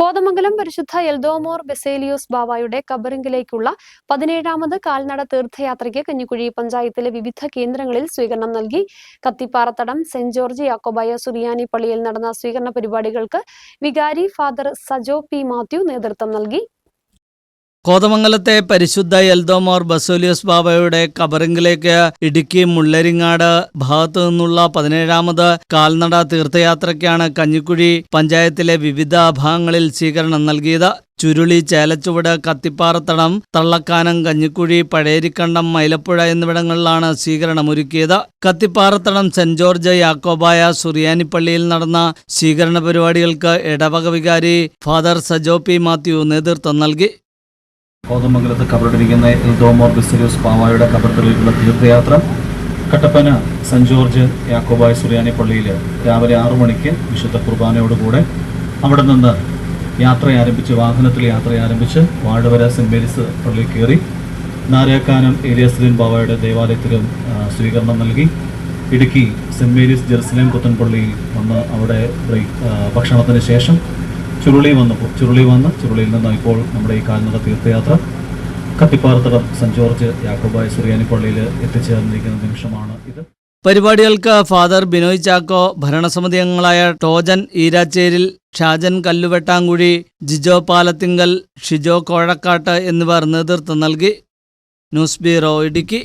കോതമംഗലം പരിശുദ്ധ എൽദോമോർ ബെസേലിയോസ് ബാവായുടെ കബറിംഗിലേക്കുള്ള പതിനേഴാമത് കാൽനട തീർത്ഥയാത്രയ്ക്ക് കഞ്ഞിക്കുഴി പഞ്ചായത്തിലെ വിവിധ കേന്ദ്രങ്ങളിൽ സ്വീകരണം നൽകി. കത്തിപ്പാറത്തടം സെന്റ് ജോർജ് യാക്കോബായ സുറിയാനി പള്ളിയിൽ നടന്ന സ്വീകരണ പരിപാടികൾക്ക് വികാരി ഫാദർ സജോ പി മാത്യു നേതൃത്വം നൽകി. കോതമംഗലത്തെ പരിശുദ്ധ എൽദോമോർ ബസോലിയസ് ബാബയുടെ കബറിംഗിലേക്ക് ഇടുക്കി മുള്ളരിങ്ങാട് ഭാഗത്തു നിന്നുള്ള പതിനേഴാമത് കാൽനട തീർത്ഥയാത്രയ്ക്കാണ് കഞ്ഞിക്കുഴി പഞ്ചായത്തിലെ വിവിധ ഭാഗങ്ങളിൽ സ്വീകരണം നൽകിയത്. ചുരുളി ചേലച്ചുവട് കത്തിപ്പാറത്തടം തള്ളക്കാനം കഞ്ഞിക്കുഴി പഴയരിക്കണ്ടം മൈലപ്പുഴ എന്നിവിടങ്ങളിലാണ് സ്വീകരണമൊരുക്കിയത്. കത്തിപ്പാറത്തടം സെന്റ് ജോർജ് യാക്കോബായ സുറിയാനിപ്പള്ളിയിൽ നടന്ന സ്വീകരണ പരിപാടികൾക്ക് ഇടവക വികാരി ഫാദർ സജോ പി മാത്യു നേതൃത്വം നൽകി. കോതമംഗലത്ത് കബറിടിരിക്കുന്ന ഇൽദോമോർ ബിസരിയോസ് പാവായുടെ കബറത്തിലേക്കുള്ള തീർത്ഥയാത്ര കട്ടപ്പന സെന്റ് ജോർജ് യാക്കോബായ സുറിയാനി പള്ളിയിൽ രാവിലെ ആറു മണിക്ക് വിശുദ്ധ കുർബാനയോടുകൂടെ അവിടെ നിന്ന് യാത്ര ആരംഭിച്ച് വാഹനത്തിൽ യാത്ര ആരംഭിച്ച് വാഴവര സെന്റ് മേരീസ് പള്ളിയിൽ കയറി നാരേക്കാനം ഏലിയസ്ലിൻ ബാവയുടെ ദേവാലയത്തിലും സ്വീകരണം നൽകി. ഇടുക്കി സെന്റ് മേരീസ് ജെറുസലേം കുത്തൻപള്ളിയിൽ വന്ന് അവിടെ ഭക്ഷണത്തിന് ശേഷം ചുരുളി വന്നപ്പോൾ ചുരുളി വന്ന് ചുരുളിയിൽ നിന്ന് ഇപ്പോൾ നമ്മുടെ ഈ കാൽനട തീർത്ഥയാത്ര. കത്തിപ്പാറത്തടം സെന്റ് ജോർജ് യാക്കോബായ സുറിയാനി പള്ളിയിൽ എത്തിച്ചേർന്നിരിക്കുന്ന നിമിഷമാണ് ഇത്. പരിപാടികൾക്ക് ഫാദർ ബിനോയ് ചാക്കോ ഭരണസമിതി അംഗങ്ങളായ ടോജൻ ഈരാച്ചേരിൽ ഷാജൻ കല്ലുവെട്ടാങ്കുഴി ജിജോ പാലത്തിങ്കൽ ഷിജോ കോഴക്കാട്ട് എന്നിവർ നേതൃത്വം നൽകി. News bureau Idukki.